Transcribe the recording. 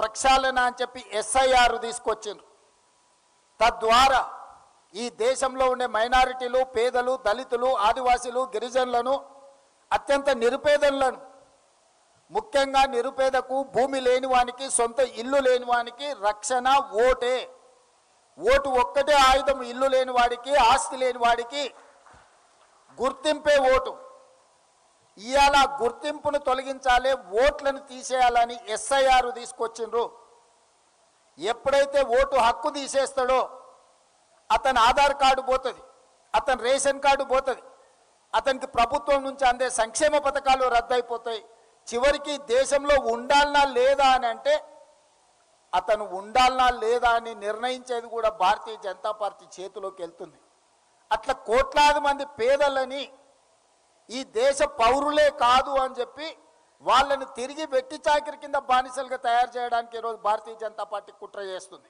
ప్రక్షాళన అని చెప్పి ఎస్ఐఆర్ తీసుకొచ్చిండ్రు. తద్వారా ఈ దేశంలో ఉండే మైనారిటీలు పేదలు దళితులు ఆదివాసీలు గిరిజనులను అత్యంత నిరుపేదలను ముఖ్యంగా నిరుపేదకు భూమి లేని వానికి సొంత ఇల్లు లేని వానికి రక్షణ ఓటే. ఓటు ఒక్కటే ఆయుధం ఇల్లు లేని వాడికి ఆస్తి లేని వాడికి గుర్తింపే ఓటు. ఇవాళ గుర్తింపును తొలగించాలి ఓట్లను తీసేయాలని ఎస్ఐఆర్ తీసుకొచ్చిండ్రు. ఎప్పుడైతే ఓటు హక్కు తీసేస్తాడో అతని ఆధార్ కార్డు పోతుంది అతని రేషన్ కార్డు పోతుంది అతనికి ప్రభుత్వం నుంచి అందే సంక్షేమ పథకాలు రద్దయిపోతాయి. చివరికి దేశంలో ఉండాలనా లేదా అని అంటే అతను ఉండాలనా లేదా అని నిర్ణయించేది కూడా భారతీయ జనతా పార్టీ చేతిలోకి వెళ్తుంది. అట్లా కోట్లాది మంది పేదలని ఈ దేశ పౌరులే కాదు అని చెప్పి వాళ్ళని తిరిగి వెట్టి చాకిరి కింద బానిసలుగా తయారు చేయడానికి ఈరోజు భారతీయ జనతా పార్టీ కుట్ర చేస్తుంది.